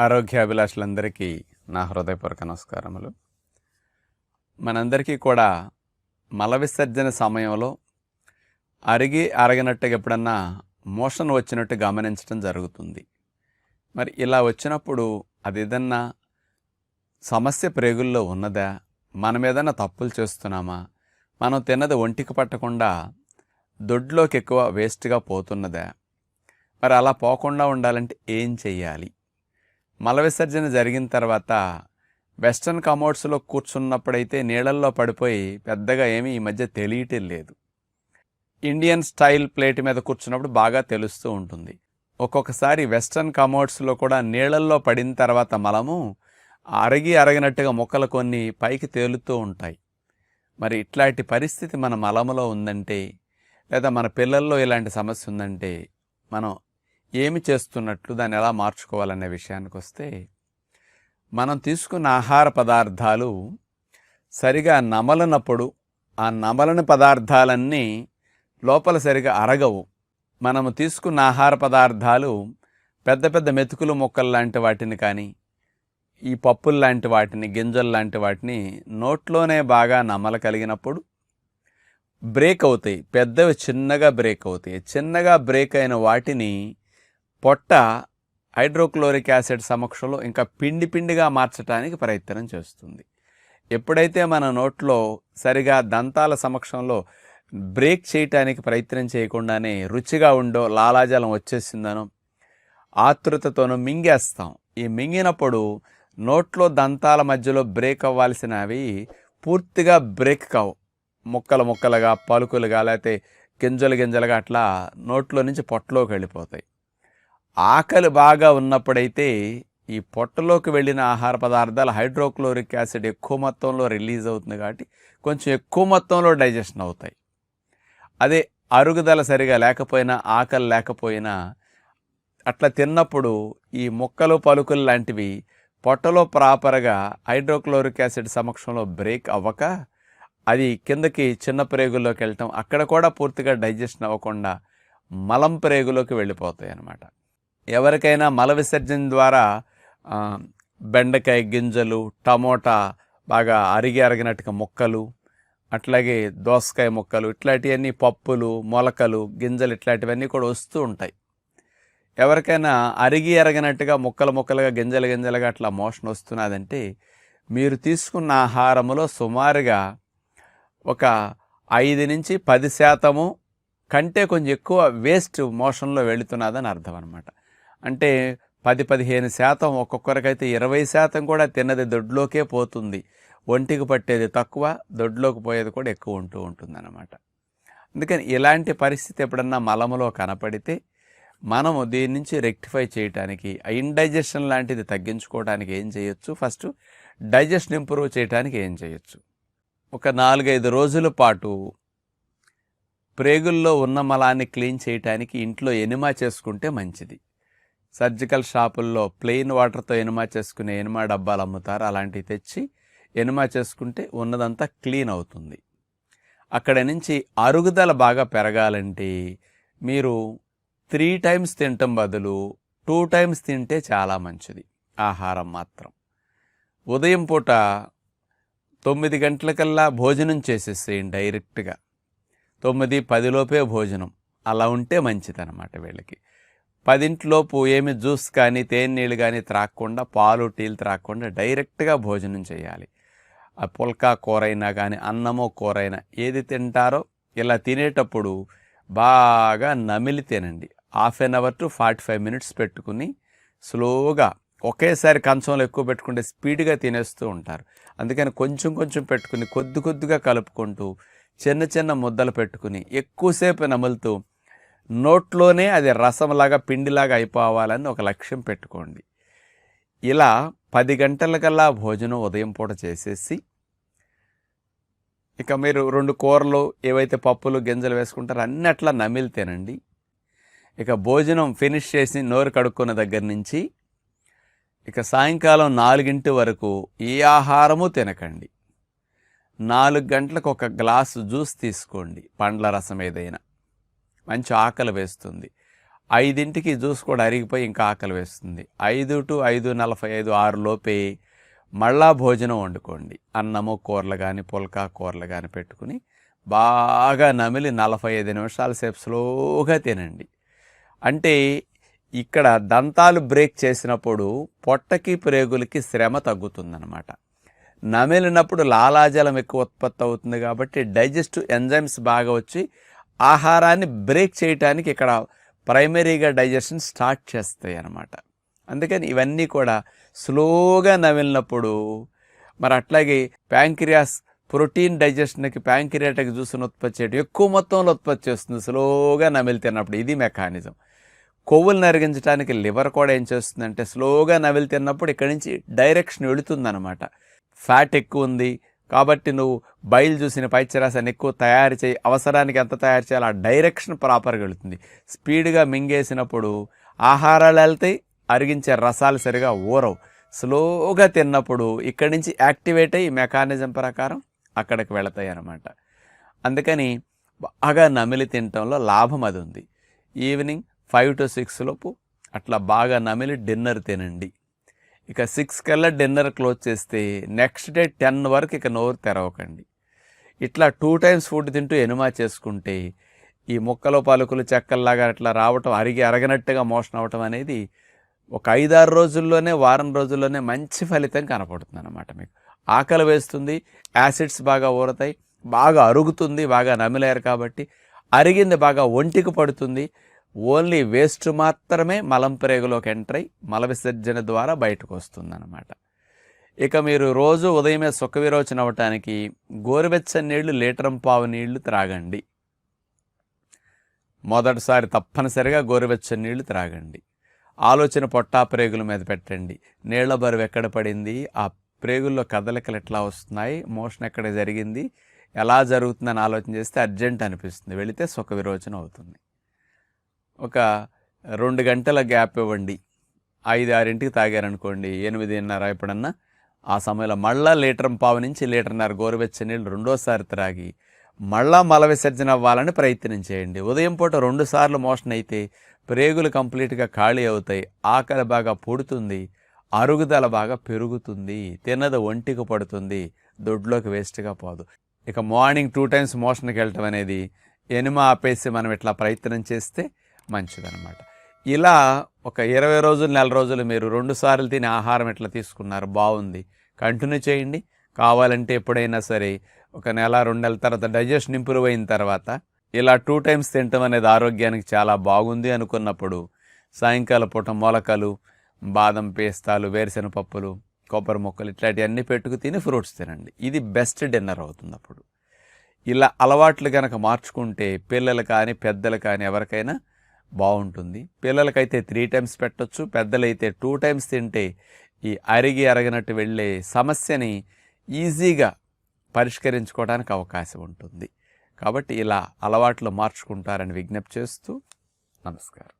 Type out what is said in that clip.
ఆరోగ్యాభిలాషులందరికీ నా హృదయపూర్వక నమస్కారములు. మనందరికీ కూడా మల విసర్జన సమయంలో అరిగి అరగినట్టుగా ఎప్పుడన్నా మోషన్ వచ్చినట్టు గమనించడం జరుగుతుంది. మరి ఇలా వచ్చినప్పుడు అది ఏదన్నా సమస్య ప్రేగుల్లో ఉన్నదా? మనం ఏదైనా తప్పులు చేస్తున్నామా? మనం తిన్నది ఒంటికి పట్టకుండా దొడ్లోకి ఎక్కువ వేస్ట్గా పోతున్నదా? మరి అలా పోకుండా ఉండాలంటే ఏం చెయ్యాలి? మల విసర్జన జరిగిన తర్వాత వెస్ట్రన్ కమోడ్స్లో కూర్చున్నప్పుడైతే నీళ్ళల్లో పడిపోయి పెద్దగా ఏమీ ఈ మధ్య తెలియటం లేదు. ఇండియన్ స్టైల్ ప్లేట్ మీద కూర్చున్నప్పుడు బాగా తెలుస్తూ ఉంటుంది. ఒక్కొక్కసారి వెస్ట్రన్ కమోడ్స్లో కూడా నీళ్ళల్లో పడిన తర్వాత మలము అరిగి అరగినట్టుగా మొక్కలు కొన్ని పైకి తేలుతూ ఉంటాయి. మరి ఇట్లాంటి పరిస్థితి మన మలములో ఉందంటే లేదా మన పిల్లల్లో ఇలాంటి సమస్య ఉందంటే మనం ఏమి చేస్తున్నట్లు దాన్ని ఎలా మార్చుకోవాలనే విషయానికి వస్తే మనం తీసుకున్న ఆహార పదార్థాలు సరిగా నమలనప్పుడు ఆ నమలని పదార్థాలన్నీ లోపల సరిగా అరగవు. మనము తీసుకున్న ఆహార పదార్థాలు పెద్ద పెద్ద మెతుకులు మొక్కలు లాంటి వాటిని కానీ ఈ పప్పులు లాంటి వాటిని గింజలు లాంటి వాటిని నోట్లోనే బాగా నమల కలిగినప్పుడు బ్రేక్ అవుతాయి. పెద్దవి చిన్నగా బ్రేక్ అవుతాయి. చిన్నగా బ్రేక్ అయిన వాటిని పొట్ట హైడ్రోక్లోరిక్ యాసిడ్ సమక్షంలో ఇంకా పిండి పిండిగా మార్చడానికి ప్రయత్నం చేస్తుంది. ఎప్పుడైతే మన నోట్లో సరిగా దంతాల సమక్షంలో బ్రేక్ చేయటానికి ప్రయత్నం చేయకుండానే రుచిగా ఉండో లాలాజలం వచ్చేసిందనో ఆతృతతోనూ మింగేస్తాం. ఈ మింగినప్పుడు నోట్లో దంతాల మధ్యలో బ్రేక్ అవ్వాల్సినవి పూర్తిగా బ్రేక్ కావు. ముక్కలు ముక్కలుగా పలుకులుగా లేకపోతే గింజలు గింజలుగా అట్లా నోట్లో నుంచి పొట్టలోకి వెళ్ళిపోతాయి. ఆకలి బాగా ఉన్నప్పుడైతే ఈ పొట్టలోకి వెళ్ళిన ఆహార పదార్థాలు హైడ్రోక్లోరిక్ యాసిడ్ ఎక్కువ మొత్తంలో రిలీజ్ అవుతుంది కాబట్టి కొంచెం ఎక్కువ మొత్తంలో డైజెషన్ అవుతాయి. అదే అరుగుదల సరిగా లేకపోయినా ఆకలి లేకపోయినా అట్లా తిన్నప్పుడు ఈ ముక్కలు పలుకులు లాంటివి పొట్టలో ప్రాపర్గా హైడ్రోక్లోరిక్ యాసిడ్ సమక్షంలో బ్రేక్ అవ్వక అది కిందకి చిన్న ప్రేగుల్లోకి వెళ్ళటం అక్కడ కూడా పూర్తిగా డైజెషన్ అవ్వకుండా మలం ప్రేగులోకి వెళ్ళిపోతాయి అన్నమాట ఎవరికైనా మల విసర్జన ద్వారా బెండకాయ గింజలు టమోటా బాగా అరిగి అరిగినట్టుగా ముక్కలు అట్లాగే దోసకాయ ముక్కలు ఇట్లాంటివన్నీ పప్పులు మొలకలు గింజలు ఇట్లాంటివన్నీ కూడా వస్తూ ఉంటాయి. ఎవరికైనా అరిగి ఎరగనట్టుగా ముక్కలు ముక్కలుగా గింజలు గింజలుగా అట్లా మోషన్ వస్తున్నదంటే మీరు తీసుకున్న ఆహారములో సుమారుగా ఒక ఐదు నుంచి పది శాతము కంటే కొంచెం ఎక్కువ వేస్ట్ మోషన్లో వెళుతున్నదని అర్థం అనమాట అంటే పది పదిహేను శాతం ఒక్కొక్కరికైతే ఇరవై శాతం కూడా తిన్నది దొడ్లోకే పోతుంది. ఒంటికి పట్టేది తక్కువ దొడ్లోకి పోయేది కూడా ఎక్కువ ఉంటూ ఉంటుందన్నమాట. అందుకని ఇలాంటి పరిస్థితి ఎప్పుడన్నా మలములో కనపడితే మనము దీని నుంచి రెక్టిఫై చేయడానికి ఇండైజెషన్ లాంటిది తగ్గించుకోవడానికి ఏం చేయొచ్చు? ఫస్ట్ డైజెషన్ ఇంప్రూవ్ చేయడానికి ఏం చేయొచ్చు? ఒక నాలుగైదు రోజుల పాటు ప్రేగుల్లో ఉన్న మలాన్ని క్లీన్ చేయడానికి ఇంట్లో ఎనిమా చేసుకుంటే మంచిది. సర్జికల్ షాపుల్లో ప్లెయిన్ వాటర్తో ఎనుమా చేసుకునే ఎనుమా డబ్బాలు అమ్ముతారు. అలాంటివి తెచ్చి ఎనుమా చేసుకుంటే ఉన్నదంతా క్లీన్ అవుతుంది. అక్కడ నుంచి అరుగుదల బాగా పెరగాలంటే మీరు త్రీ టైమ్స్ తినటం బదులు టూ టైమ్స్ తింటే చాలా మంచిది. ఆహారం మాత్రం. ఉదయం పూట తొమ్మిది గంటలకల్లా భోజనం చేసేసేయండి డైరెక్ట్గా. తొమ్మిది పదిలోపే భోజనం. అలా ఉంటే మంచిదన్నమాట వీళ్ళకి. పదింటిలోపు ఏమి జ్యూస్ కానీ తేనె కానీ త్రాకుండా పాలు టీలు త్రాకుండా డైరెక్ట్గా భోజనం చేయాలి. ఆ పుల్కా కూరైనా కానీ అన్నమో కూరైనా ఏది తింటారో ఇలా తినేటప్పుడు బాగా నమిలి తినండి. Half an hour to forty five minutes పెట్టుకుని స్లోగా ఒకేసారి కంచంలో ఎక్కువ పెట్టుకుంటే స్పీడ్గా తినేస్తూ ఉంటారు. అందుకని కొంచెం కొంచెం పెట్టుకుని కొద్ది కొద్దిగా కలుపుకుంటూ చిన్న చిన్న ముద్దలు పెట్టుకుని ఎక్కువసేపు నములుతూ నోట్లోనే అది రసంలాగా పిండిలాగా అయిపోవాలని ఒక లక్ష్యం పెట్టుకోండి. ఇలా పది గంటలకల్లా భోజనం ఉదయం పూట చేసేసి ఇక మీరు రెండు కూరలు ఏవైతే పప్పులు గింజలు వేసుకుంటారో అన్ని అట్లా నమిలి తినండి ఇక భోజనం ఫినిష్ చేసి నోరు కడుక్కున్న దగ్గర నుంచి ఇక సాయంకాలం నాలుగింటి వరకు ఏ ఆహారము తినకండి. నాలుగు గంటలకు ఒక గ్లాసు జ్యూస్ తీసుకోండి పండ్ల రసం ఏదైనా. మంచి ఆకలి వేస్తుంది. ఐదింటికి జ్యూస్ కూడా అరిగిపోయి ఇంకా ఆకలి వేస్తుంది. ఐదు టు ఐదు నలభై ఐదు ఆరు లోపే మళ్ళా భోజనం వండుకోండి. అన్నము కూరలు కానీ పుల్కా కూరలు కానీ పెట్టుకుని బాగా నమిలి నలభై ఐదు నిమిషాల సేపు స్లోగా తినండి. అంటే ఇక్కడ దంతాలు బ్రేక్ చేసినప్పుడు పొట్టకి ప్రేగులకి శ్రమ తగ్గుతుందన్నమాట. నమిలినప్పుడు లాలాజలం ఎక్కువ ఉత్పత్తి అవుతుంది కాబట్టి డైజెస్టివ్ ఎంజైమ్స్ బాగా వచ్చి ఆహారాన్ని బ్రేక్ చేయటానికి ఇక్కడ ప్రైమరీగా డైజెషన్ స్టార్ట్ చేస్తాయి అన్నమాట. అందుకని ఇవన్నీ కూడా స్లోగా నమిలినప్పుడు మరి అట్లాగే ప్యాంక్రియాస్ ప్రోటీన్ డైజెషన్కి ప్యాంక్రియాటిక్ జ్యూస్ను ఉత్పత్తి చేయడం ఎక్కువ మొత్తంలో ఉత్పత్తి చేస్తుంది స్లోగా నమిలితిన్నప్పుడు ఇది మెకానిజం. కొవ్వులు నరిగించడానికి లివర్ కూడా ఏం చేస్తుందంటే స్లోగా నవిలి తిన్నప్పుడు ఇక్కడి నుంచి డైరెక్షన్ వెళుతుందనమాట ఫ్యాట్ ఎక్కువ ఉంది కాబట్టి నువ్వు బయలు చూసిన పైచరాసాన్ని ఎక్కువ తయారు చేయి అవసరానికి ఎంత తయారు చేయాలి ఆ డైరెక్షన్ ప్రాపర్గా వెళుతుంది. స్పీడ్గా మింగేసినప్పుడు ఆహారాలు వెళ్తాయి అరిగించే రసాలు సరిగా ఊరవు. స్లోగా తిన్నప్పుడు ఇక్కడి నుంచి యాక్టివేట్ అయ్యి మెకానిజం ప్రకారం అక్కడికి వెళతాయి అన్నమాట. అందుకని బాగా నమిలి తినటంలో లాభం అది ఉంది. ఈవినింగ్ ఫైవ్ టు సిక్స్ లోపు అట్లా బాగా నమిలి డిన్నర్ తినండి. ఇక సిక్స్ కల్లా డిన్నర్ క్లోజ్ చేస్తే నెక్స్ట్ డే టెన్ వరకు ఇక నోరు తెరవకండి. ఇట్లా టూ టైమ్స్ ఫుడ్ తింటూ ఎనుమా చేసుకుంటే ఈ ముక్కలు పలుకులు చెక్కల్లాగా అట్లా రావటం అరిగి అరగనట్టుగా మోషన్ అవ్వటం అనేది ఒక ఐదారు రోజుల్లోనే వారం రోజుల్లోనే మంచి ఫలితం కనపడుతుంది అనమాట మీకు. ఆకలి వేస్తుంది యాసిడ్స్ బాగా ఊరతాయి బాగా అరుగుతుంది బాగా నమిలేరు కాబట్టి అరిగింది బాగా ఒంటికి పడుతుంది ఓన్లీ వేస్ట్ మాత్రమే మలం ప్రేగులోకి ఎంటర్ అయి మల విసర్జన ద్వారా బయటకు వస్తుందన్నమాట. ఇక మీరు రోజు ఉదయమే సుఖ విరోచన అవ్వటానికి గోరువెచ్చని నీళ్ళు లీటరం పావు నీళ్ళు త్రాగండి. మొదటిసారి తప్పనిసరిగా గోరువెచ్చని నీళ్ళు త్రాగండి. ఆలోచన పొట్టా ప్రేగుల మీద పెట్టండి. నీళ్ళ బరువు ఎక్కడ పడింది? ఆ ప్రేగుల్లో కదలికలు ఎట్లా వస్తున్నాయి? మోషన్ ఎక్కడ జరిగింది? ఎలా జరుగుతుందని ఆలోచన చేస్తే అర్జెంట్ అనిపిస్తుంది. వెళితే సుఖ విరోచన అవుతుంది. ఒక రెండు గంటల గ్యాప్ ఇవ్వండి. ఐదు ఆరింటికి తాగారనుకోండి ఎనిమిదిన్నర ఎప్పుడన్నా ఆ సమయంలో మళ్ళా లీటర్ పావు నుంచి లీటర్న్నర గోరువెచ్చని నీళ్ళు రెండోసారి త్రాగి మళ్ళా మల విసర్జన అవ్వాలని ప్రయత్నం చేయండి. ఉదయం పూట రెండు సార్లు మోషన్ అయితే ప్రేగులు కంప్లీట్గా ఖాళీ అవుతాయి ఆకలి బాగా పుడుతుంది అరుగుదల బాగా పెరుగుతుంది తిన్నది ఒంటికి పడుతుంది దొడ్లోకి వేస్ట్గా పోదు. ఇక మార్నింగ్ టూ టైమ్స్ మోషన్కి వెళ్ళటం అనేది ఎనిమ ఆపేసి మనం ఇట్లా ప్రయత్నం చేస్తే మంచిదనమాట ఇలా ఒక ఇరవై రోజులు నెల రోజులు మీరు రెండు సార్లు తినే ఆహారం ఎట్లా తీసుకున్నారు? బాగుంది. కంటిన్యూ చేయండి. కావాలంటే ఎప్పుడైనా సరే ఒక నెల రెండు నెలల తర్వాత డైజెషన్ ఇంప్రూవ్ అయిన తర్వాత ఇలా టూ టైమ్స్ తినటం అనేది ఆరోగ్యానికి చాలా బాగుంది అనుకున్నప్పుడు సాయంకాల పూట మొలకలు బాదం పేస్తాలు వేరుశెనగ పప్పులు కొబ్బరి ముక్కలు ఇట్లాంటివన్నీ పెట్టుకు తిని ఫ్రూట్స్ తినండి. ఇది బెస్ట్ డిన్నర్ అవుతుంది అప్పుడు. ఇలా అలవాట్లు కనుక మార్చుకుంటే పిల్లలు కానీ పెద్దలు కానీ ఎవరికైనా బాగుంటుంది. పిల్లలకైతే త్రీ టైమ్స్ పెట్టొచ్చు. పెద్దలైతే టూ టైమ్స్ తింటే ఈ అరిగి అరగినట్టు వెళ్ళే సమస్యని ఈజీగా పరిష్కరించుకోవడానికి అవకాశం ఉంటుంది. కాబట్టి ఇలా అలవాట్లు మార్చుకుంటారని విజ్ఞప్తి చేస్తూ నమస్కారం.